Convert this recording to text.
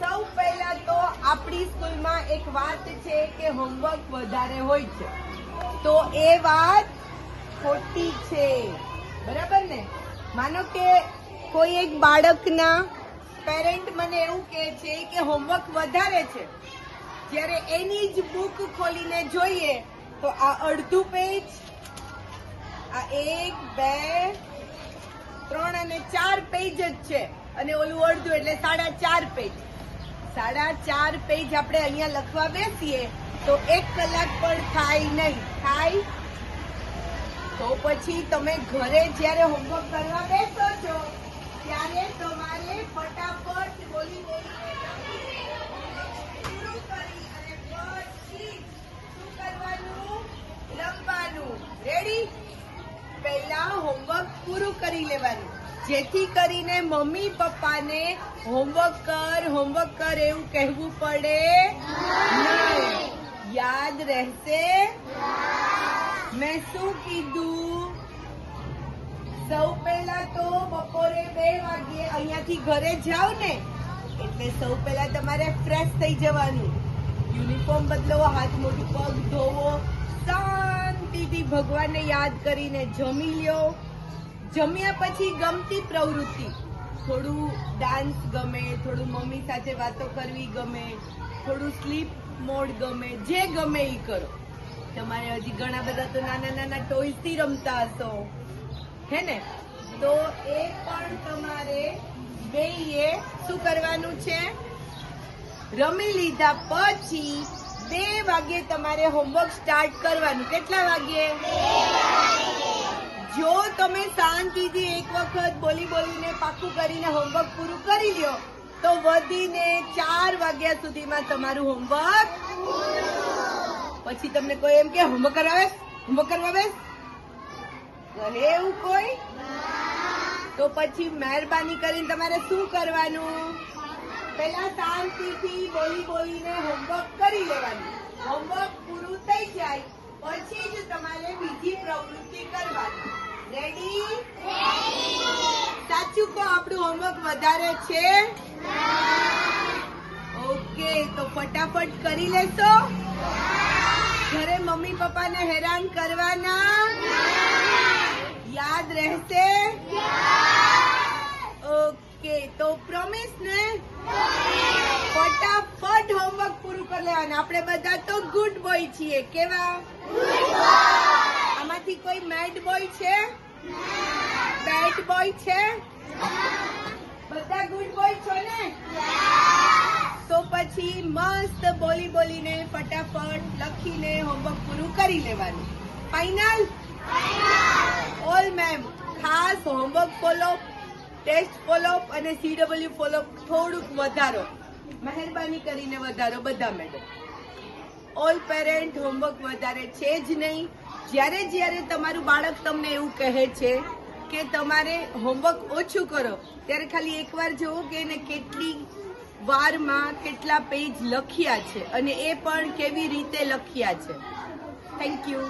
સૌ પહેલા તો આપણી સ્કૂલમાં એક વાત છે કે હોમવર્ક વધારે હોય છે. તો એ વાત ખોટી છે. બરાબર ને? માનો કે કોઈ એક બાળકના પેરેન્ટ મને એવું કહે છે કે હોમવર્ક વધારે છે. જ્યારે એની જ બુક ખોલીને જોઈએ, તો આ અડધું પેજ આ એક, બે, ત્રણ અને ચાર પેજ જ છે. અને ઓલું અડધું એટલે સાડા ચાર પેજ સાડા ચાર પેજ આપણે અહીંયા લખવા બેસીએ, તો એક કલાક પણ થાય નહીં. થાય? તો પછી તમે ઘરે જ્યારે હોમવર્ક કરવા બેસો છો, ત્યારે તમારે ફટાફટ બોલી બોલી શું કરવાનું? રમવાનું. રેડી પહેલા હોમવર્ક પૂરું કરી લેવાનું. જેથી કરીને મમ્મી પપ્પાને હોમવર્ક કર હોમવર્ક કર એવું કહેવું પડે યાદ રહેશે? મેં શું કીધું? સૌ પહેલા તો બપોરે બે વાગે અહીંયાથી ઘરે જાવ ને. એટલે સૌ પહેલા તમારે ફ્રેશ થઈ જવાનું. યુનિફોર્મ બદલો, હાથ મોઢું પગ ધોવો, શાંતિથી ભગવાનને યાદ કરીને જમી લ્યો. જમ્યા પછી ગમતી પ્રવૃત્તિ. થોડું ડાન્સ ગમે, થોડું મમ્મી સાથે વાતો કરવી ગમે, થોડું સ્લીપ મોડ ગમે, જે ગમે એ કરો. તમારે હજી ઘણા બધા તો નાના નાના ટોયથી રમતા હશો. હે ને? તો એ પણ તમારે બેયે શું કરવાનું છે? રમી લીધા પછી બે વાગે તમારે હોમવર્ક સ્ટાર્ટ કરવાનું. કેટલા વાગે? જો તમે શાંતિથી એક વખત બોલી બોલીને પાકું કરીને હોમવર્ક પૂરું કરી લ્યો, તો વધીને ચાર વાગ્યા સુધીમાં તમારું હોમવર્ક પછી તમને કોઈ એમ કે હોમવર્ક કરાવે હોમવર્ક કરવા બેસ કહે એવું કોઈ? તો પછી મહેરબાની કરીને તમારે શું કરવાનું? પેલા શાંતિથી બોલી બોલીને હોમવર્ક કરી લેવાનું. હોમવર્ક પૂરું થઈ જાય, પછી જ તમારે રેડી સાચું કહો આપણું હોમવર્ક વધારે છે? ઓકે તો ફટાફટ કરી લેશો? ઘરે મમ્મી પપ્પાને હેરાન કરવાના? યાદ રહેશે? ઓકે તો પ્રોમિસ ને? ફટાફટ હોમવર્ક પૂરું કરી લેવાનું. આપણે બધા તો ગુડ બોય છીએ કેવા? આમાંથી કોઈ મેડ બોય છે? બેડ બોય છે? બધા ગુડ બોય છો ને? તો પછી મસ્ત બોલી બોલીને ફટાફટ લખીને હોમવર્ક પૂરું કરી લેવાનું. ફાઇનલ ઓલ મેમ ખાસ હોમવર્ક ફોલો ટેસ્ટ ફોલો અને સીડબલ્યુ ફોલો થોડુંક વધારો. મહેરબાની કરીને વધારો બધા મેડમ ઓલ પેરેન્ટ હોમવર્ક વધારે છે જ નહીં. જ્યારે જ્યારે તમારું બાળક તમને એવું કહે છે કે તમારે હોમવર્ક ઓછું કરો, ત્યારે ખાલી એકવાર જુઓ કે એને કેટલી વારમાં કેટલા પેજ લખ્યા છે અને એ પણ કેવી રીતે લખ્યા છે. Thank you